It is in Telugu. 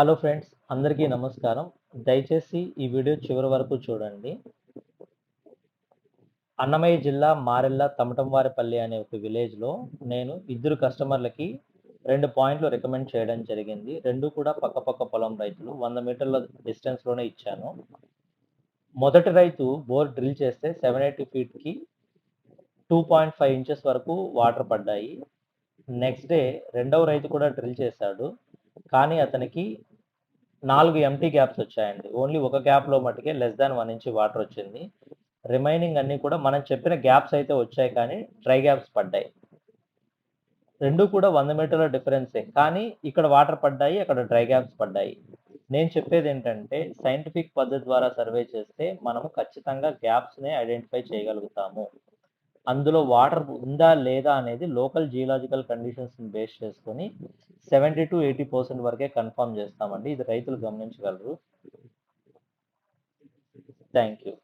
హలో ఫ్రెండ్స్ అందరికీ నమస్కారం. దయచేసి ఈ వీడియో చివరి వరకు చూడండి. అన్నమయ్య జిల్లా మారెల్ల తమటంవారిపల్లి అనే ఒక విలేజ్లో నేను ఇద్దరు కస్టమర్లకి రెండు పాయింట్లు రికమెండ్ చేయడం జరిగింది. రెండు కూడా పక్కపక్క పొలం రైతులు వంద మీటర్ల డిస్టెన్స్లోనే ఇచ్చాను. మొదటి రైతు బోర్ డ్రిల్ చేస్తే సెవెన్ ఎయిటీ ఫీట్కి టూ పాయింట్ ఫైవ్ ఇంచెస్ వరకు వాటర్ పడ్డాయి. నెక్స్ట్ డే రెండవ రైతు కూడా డ్రిల్ చేశాడు. కానీ అతనికి నాలుగు ఎంటీ గ్యాప్స్ వచ్చాయండి. ఓన్లీ ఒక గ్యాప్లో మటుకే less than one inch water వచ్చింది. రిమైనింగ్ అన్నీ కూడా మనం చెప్పిన గ్యాప్స్ అయితే వచ్చాయి కానీ డ్రై గ్యాప్స్ పడ్డాయి. రెండు కూడా వంద మీటర్ల డిఫరెన్సే కానీ ఇక్కడ వాటర్ పడ్డాయి అక్కడ డ్రై గ్యాప్స్ పడ్డాయి. నేను చెప్పేది ఏంటంటే సైంటిఫిక్ పద్ధతి ద్వారా సర్వే చేస్తే మనము ఖచ్చితంగా గ్యాప్స్ని ఐడెంటిఫై చేయగలుగుతాము. అందులో వాటర్ ఉందా లేదా అనేది లోకల్ జియలాజికల్ కండిషన్స్ని బేస్ చేసుకొని సెవెంటీ టు ఎయిటీ పర్సెంట్ వరకే కన్ఫర్మ్ చేస్తామండి. ఇది రైతులు గమనించగలరు. Thank you